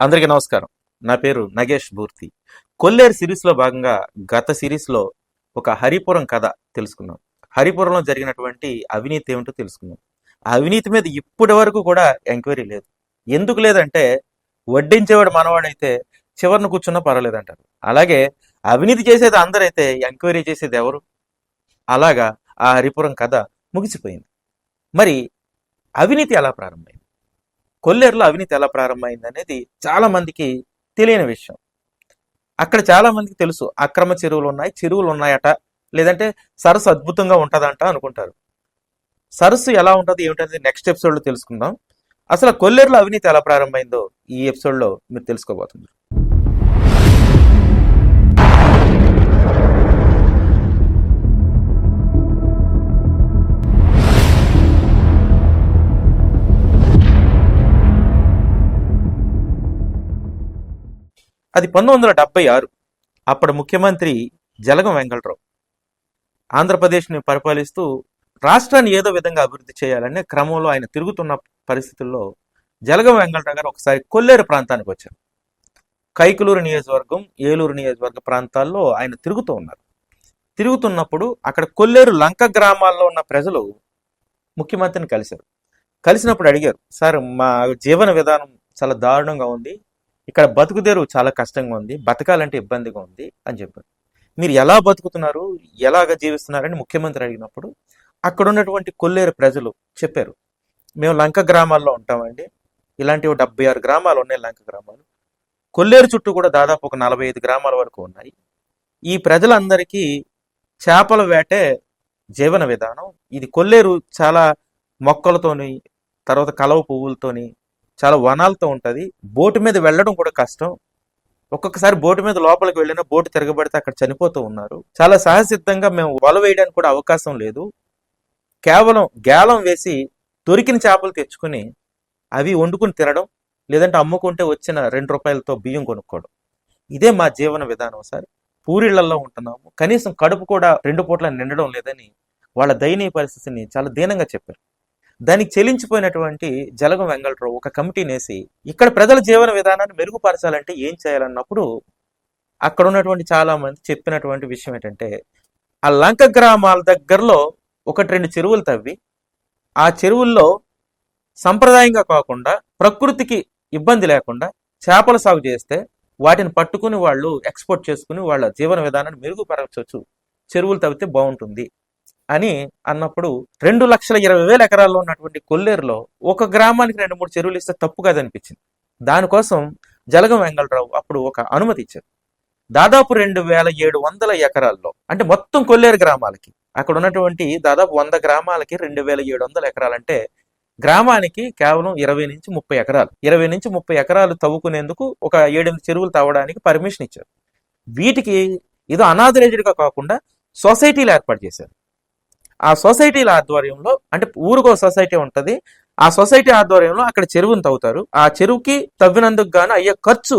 అందరికీ నమస్కారం. నా పేరు నగేష్ భూర్తి కొల్లేరు సిరీస్లో భాగంగా గత సిరీస్లో ఒక హరిపురం కథ తెలుసుకున్నాం. హరిపురంలో జరిగినటువంటి అవినీతి ఏమిటో తెలుసుకున్నాం. ఆ అవినీతి మీద ఇప్పటి వరకు కూడా ఎంక్వైరీ లేదు. ఎందుకు లేదంటే వడ్డించేవాడు మనవాడైతే చివరిని కూర్చున్నా పర్వాలేదంటారు. అలాగే అవినీతి చేసేది అందరైతే ఎంక్వైరీ చేసేది ఎవరు? అలాగా ఆ హరిపురం కథ ముగిసిపోయింది. మరి అవినీతి ఎలా ప్రారంభమైంది? కొల్లేరులో అవినీతి ఎలా ప్రారంభమైంది అనేది చాలా మందికి తెలియని విషయం. అక్కడ చాలా మందికి తెలుసు అక్రమ చెరువులు ఉన్నాయి చెరువులు ఉన్నాయట లేదంటే సరస్సు అద్భుతంగా ఉంటుందంట అనుకుంటారు. సరస్సు ఎలా ఉంటుంది ఏమిటనేది నెక్స్ట్ ఎపిసోడ్లో తెలుసుకుందాం. అసలు కొల్లేరులో అవినీతి ఎలా ప్రారంభమైందో ఈ ఎపిసోడ్లో మీరు తెలుసుకోబోతున్నారు. అది పంతొమ్మిది వందల డెబ్బై ఆరు. అప్పటి ముఖ్యమంత్రి జలగం వెంకటరావు. ఆంధ్రప్రదేశ్ని పరిపాలిస్తూ రాష్ట్రాన్ని ఏదో విధంగా అభివృద్ధి చేయాలనే క్రమంలో ఆయన తిరుగుతున్న పరిస్థితుల్లో జలగం వెంకటరావు గారు ఒకసారి కొల్లేరు ప్రాంతానికి వచ్చారు. కైకులూరు నియోజకవర్గం ఏలూరు నియోజకవర్గ ప్రాంతాల్లో ఆయన తిరుగుతూ ఉన్నారు. తిరుగుతున్నప్పుడు అక్కడ కొల్లేరు లంక గ్రామాల్లో ఉన్న ప్రజలు ముఖ్యమంత్రిని కలిశారు. కలిసినప్పుడు అడిగారు సార్ మా జీవన విధానం చాలా దారుణంగా ఉంది. ఇక్కడ బతుకుదేరు చాలా కష్టంగా ఉంది బతకాలంటే ఇబ్బందిగా ఉంది అని చెప్పారు. మీరు ఎలా బతుకుతున్నారు ఎలాగ జీవిస్తున్నారని ముఖ్యమంత్రి అడిగినప్పుడు అక్కడ ఉన్నటువంటి కొల్లేరు ప్రజలు చెప్పారు. మేము లంక గ్రామాల్లో ఉంటామండి ఇలాంటివి డెబ్బై ఆరు గ్రామాలు ఉన్నాయి లంక గ్రామాలు. కొల్లేరు చుట్టూ కూడా దాదాపు ఒక నలభై ఐదు గ్రామాల వరకు ఉన్నాయి. ఈ ప్రజలందరికీ చేపల వేటే జీవన విధానం. ఇది కొల్లేరు చాలా మొక్కలతోని తర్వాత కలవ పువ్వులతోని చాలా వనాలతో ఉంటుంది. బోటు మీద వెళ్ళడం కూడా కష్టం. ఒక్కొక్కసారి బోటు మీద లోపలికి వెళ్ళినా బోటు తిరగబడితే అక్కడ చనిపోతూ ఉన్నారు. చాలా సహసిద్ధంగా మేము వల వేయడానికి కూడా అవకాశం లేదు. కేవలం గేలం వేసి దొరికిన చేపలు తెచ్చుకుని అవి వండుకుని తినడం లేదంటే అమ్ముకుంటే వచ్చిన రెండు రూపాయలతో బియ్యం కొనుక్కోవడం. ఇదే మా జీవన విధానం సార్. పూరిళ్ళలో ఉంటున్నాము. కనీసం కడుపు కూడా రెండు పూట్ల నిండడం లేదని వాళ్ళ దయనీయ పరిస్థితిని చాలా దీనంగా చెప్పారు. దానికి చెల్లించిపోయినటువంటి జలగం వెంగళరావు ఒక కమిటీనేసి ఇక్కడ ప్రజల జీవన విధానాన్ని మెరుగుపరచాలంటే ఏం చేయాలన్నప్పుడు అక్కడ ఉన్నటువంటి చాలా మంది చెప్పినటువంటి విషయం ఏంటంటే ఆ లంక గ్రామాల దగ్గరలో ఒకటి రెండు చెరువులు తవ్వి ఆ చెరువుల్లో సంప్రదాయంగా కాకుండా ప్రకృతికి ఇబ్బంది లేకుండా చేపల సాగు చేస్తే వాటిని పట్టుకుని వాళ్ళు ఎక్స్పోర్ట్ చేసుకుని వాళ్ళ జీవన విధానాన్ని మెరుగుపరచవచ్చు. చెరువులు తవ్వితే బాగుంటుంది. అని అన్నప్పుడు రెండు లక్షల ఇరవై వేల ఎకరాల్లో ఉన్నటువంటి కొల్లేరులో ఒక గ్రామానికి రెండు మూడు చెరువులు ఇస్తే తప్పు కాదనిపించింది. దానికోసం జలగం వెంగళరావు అప్పుడు ఒక అనుమతి ఇచ్చారు. దాదాపు రెండు వేల ఏడు వందల ఎకరాల్లో అంటే మొత్తం కొల్లేరు గ్రామాలకి అక్కడ ఉన్నటువంటి దాదాపు వంద గ్రామాలకి రెండు వేల ఏడు వందల ఎకరాలంటే గ్రామానికి కేవలం ఇరవై నుంచి ముప్పై ఎకరాలు ఇరవై నుంచి ముప్పై ఎకరాలు తవ్వుకునేందుకు ఒక ఏడెనిమిది చెరువులు తవ్వడానికి పర్మిషన్ ఇచ్చారు. వీటికి ఏదో అనాథరేజ్డ్గా కాకుండా సొసైటీలు ఏర్పాటు చేశారు. ఆ సొసైటీల ఆధ్వర్యంలో అంటే ఊరుకో సొసైటీ ఉంటుంది ఆ సొసైటీ ఆధ్వర్యంలో అక్కడ చెరువును తవ్వుతారు. ఆ చెరువుకి తవ్వినందుకు గాను అయ్యే ఖర్చు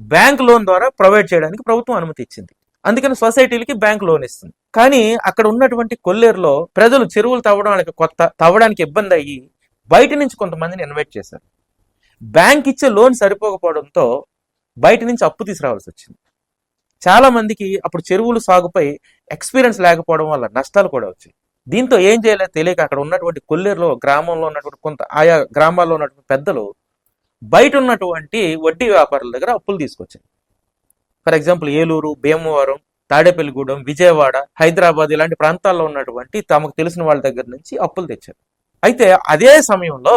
బ్యాంక్ లోన్ ద్వారా ప్రొవైడ్ చేయడానికి ప్రభుత్వం అనుమతి ఇచ్చింది. అందుకని సొసైటీలకి బ్యాంక్ లోన్ ఇస్తుంది. కానీ అక్కడ ఉన్నటువంటి కొల్లేరులో ప్రజలు చెరువులు తవ్వడానికి కొత్త తవ్వడానికి ఇబ్బంది అయ్యి బయట నుంచి కొంతమందిని ఇన్వైట్ చేశారు. బ్యాంక్ ఇచ్చే లోన్ సరిపోకపోవడంతో బయట నుంచి అప్పు తీసుకురావాల్సి వచ్చింది. చాలా మందికి అప్పుడు చెరువులు సాగుపై ఎక్స్పీరియన్స్ లేకపోవడం వల్ల నష్టాలు కూడా వచ్చాయి. దీంతో ఏం చేయలేదు తెలియక అక్కడ ఉన్నటువంటి కొల్లేరులో గ్రామంలో ఉన్నటువంటి కొంత ఆయా గ్రామాల్లో ఉన్నటువంటి పెద్దలు బయట ఉన్నటువంటి వడ్డీ వ్యాపారుల దగ్గర అప్పులు తీసుకొచ్చారు. ఫర్ ఎగ్జాంపుల్ ఏలూరు భీమవరం తాడేపల్లిగూడెం విజయవాడ హైదరాబాద్ ఇలాంటి ప్రాంతాల్లో ఉన్నటువంటి తమకు తెలిసిన వాళ్ళ దగ్గర నుంచి అప్పులు తెచ్చారు. అయితే అదే సమయంలో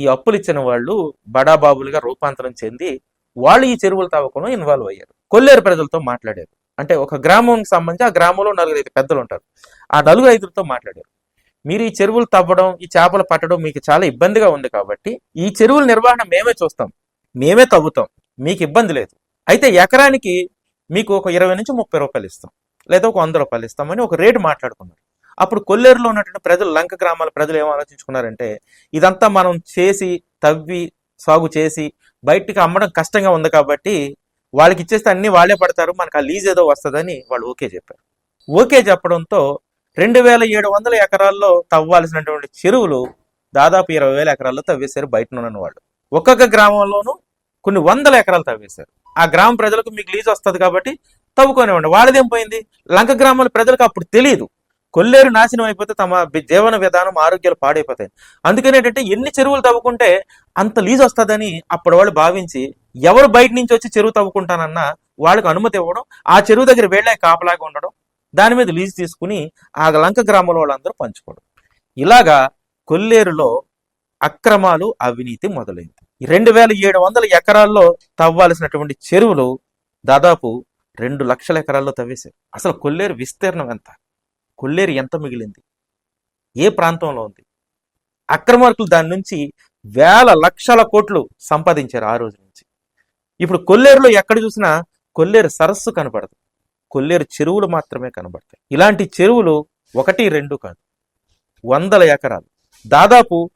ఈ అప్పులు ఇచ్చిన వాళ్ళు బడాబాబులుగా రూపాంతరం చెంది వాళ్ళు ఈ చెరువులు తవ్వకుండా ఇన్వాల్వ్ అయ్యారు. కొల్లేరు ప్రజలతో మాట్లాడారు. అంటే ఒక గ్రామంకి సంబంధించి ఆ గ్రామంలో నలుగురు ఐదు పెద్దలు ఉంటారు. ఆ నలుగురు ఐదులతో మాట్లాడారు. మీరు ఈ చెరువులు తవ్వడం ఈ చేపలు పట్టడం మీకు చాలా ఇబ్బందిగా ఉంది కాబట్టి ఈ చెరువుల నిర్వహణ మేమే చూస్తాం. మేమే తవ్వుతాం. మీకు ఇబ్బంది లేదు. అయితే ఎకరానికి మీకు ఒక ఇరవై నుంచి ముప్పై రూపాయలు ఇస్తాం. లేదా ఒక వంద రూపాయలు ఇస్తామని ఒక రేటు మాట్లాడుకున్నారు. అప్పుడు కొల్లేరులో ఉన్నటువంటి ప్రజలు లంక గ్రామాల ప్రజలు ఏం ఆలోచించుకున్నారంటే ఇదంతా మనం చేసి తవ్వి సాగు చేసి బయటికి అమ్మడం కష్టంగా ఉంది కాబట్టి వాళ్ళకి ఇచ్చేస్తే అన్ని వాళ్ళే పడతారు మనకు ఆ లీజ్ ఏదో వస్తుందని వాళ్ళు ఓకే చెప్పారు. ఓకే చెప్పడంతో రెండు వేల ఏడు వందల ఎకరాల్లో తవ్వాల్సినటువంటి చెరువులు దాదాపు ఇరవై వేల ఎకరాల్లో తవ్వేశారు బయట ఉన్న వాళ్ళు. ఒక్కొక్క గ్రామంలోనూ కొన్ని వందల ఎకరాలు తవ్వేశారు. ఆ గ్రామ ప్రజలకు మీకు లీజ్ వస్తుంది కాబట్టి తవ్వుకోనివ్వండి వాళ్ళదేం పోయింది? లంక గ్రామాల ప్రజలకు అప్పుడు తెలియదు కొల్లేరు నాశనం అయిపోతే తమ జీవన విధానం ఆరోగ్యాలు పాడైపోతాయి. అందుకని ఏంటంటే ఎన్ని చెరువులు తవ్వుకుంటే అంత లీజ్ వస్తుందని అప్పటి వాళ్ళు భావించి ఎవరు బయట నుంచి వచ్చి చెరువు తవ్వుకుంటానన్నా వాళ్ళకి అనుమతి ఇవ్వడం ఆ చెరువు దగ్గర వెళ్ళే కాపలాగా ఉండడం దాని మీద లీజు తీసుకుని ఆ లంక గ్రామంలో వాళ్ళందరూ పంచుకోవడం. ఇలాగా కొల్లేరులో అక్రమాలు అవినీతి మొదలైంది. రెండు వేల ఏడు వందల ఎకరాల్లో తవ్వాల్సినటువంటి చెరువులు దాదాపు రెండు లక్షల ఎకరాల్లో తవ్వేశారు. అసలు కొల్లేరు విస్తీర్ణం ఎంత? కొల్లేరు ఎంత మిగిలింది? ఏ ప్రాంతంలో ఉంది? అక్రమార్కులు దాని నుంచి వేల లక్షల కోట్లు సంపాదించారు ఆ రోజు ఇప్పుడు కొల్లేరులో ఎక్కడ చూసినా కొల్లేరు సరస్సు కనపడదు. కొల్లేరు చెరువులు మాత్రమే కనబడతాయి. ఇలాంటి చెరువులు ఒకటి రెండు కాదు. వందల ఎకరాలు. దాదాపు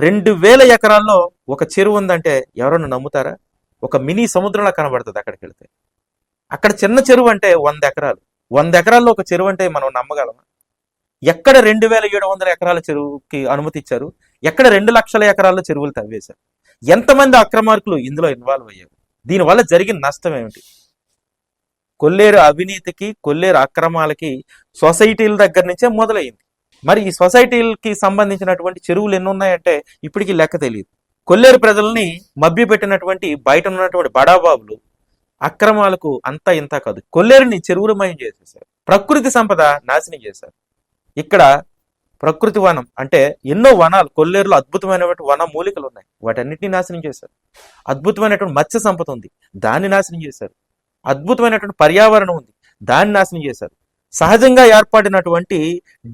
రెండు వేల ఎకరాల్లో ఒక చెరువు ఉందంటే ఎవరన్నా నమ్ముతారా? ఒక మినీ సముద్రంలా కనబడుతుంది అక్కడికి వెళ్తే. అక్కడ చిన్న చెరువు అంటే వంద ఎకరాలు. వంద ఎకరాల్లో ఒక చెరువు అంటే మనం నమ్మగలమా? ఎక్కడ రెండు వేల ఏడు వందల ఎకరాల చెరువుకి అనుమతి ఇచ్చారు? ఎక్కడ రెండు లక్షల ఎకరాల్లో చెరువులు తవ్వేశారు? ఎంతమంది అక్రమార్కులు ఇందులో ఇన్వాల్వ్ అయ్యారు? దీనివల్ల జరిగిన నష్టం ఏమిటి? కొల్లేరు అవినీతికి కొల్లేరు అక్రమాలకి సొసైటీల దగ్గర నుంచే మొదలైంది. మరి ఈ సొసైటీలకి సంబంధించినటువంటి చెరువులు ఎన్ని ఉన్నాయంటే ఇప్పటికీ లెక్క తెలియదు. కొల్లేరు ప్రజల్ని మభ్యపెట్టినటువంటి బయట ఉన్నటువంటి బడాబాబులు అక్రమాలకు అంతా ఇంత కాదు. కొల్లేరుని చెరువులమయం చేసేసారు ప్రకృతి సంపద నాశనం చేశారు. ఇక్కడ ప్రకృతి వనం అంటే ఎన్నో వనాలు కొల్లేరులో అద్భుతమైనటువంటి వన మూలికలు ఉన్నాయి. వాటన్నిటిని నాశనం చేశారు. అద్భుతమైనటువంటి మత్స్య సంపద ఉంది. దాన్ని నాశనం చేశారు. అద్భుతమైనటువంటి పర్యావరణం ఉంది. దాన్ని నాశనం చేశారు. సహజంగా ఏర్పడినటువంటి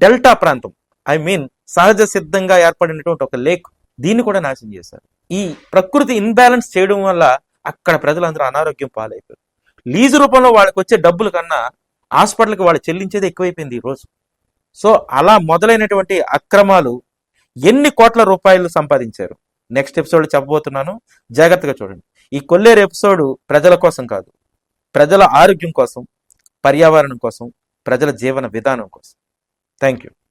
డెల్టా ప్రాంతం ఐ మీన్ సహజ సిద్ధంగా ఏర్పడినటువంటి ఒక లేక్ దీన్ని కూడా నాశనం చేశారు. ఈ ప్రకృతి ఇన్బ్యాలెన్స్ చేయడం వల్ల అక్కడ ప్రజలందరూ అనారోగ్యం పాలైపోయారు. లీజు రూపంలో వాళ్ళకి వచ్చే డబ్బుల కన్నా హాస్పిటల్కి వాళ్ళు చెల్లించేది ఎక్కువైపోయింది ఈ రోజు. సో అలా మొదలైనటువంటి అక్రమాలు ఎన్ని కోట్ల రూపాయలు సంపాదించారు? నెక్స్ట్ ఎపిసోడ్ చెప్పబోతున్నాను. జాగ్రత్తగా చూడండి. ఈ కొల్లేరు ఎపిసోడ్ ప్రజల కోసం కాదు. ప్రజల ఆరోగ్యం కోసం పర్యావరణం కోసం ప్రజల జీవన విధానం కోసం. Thank you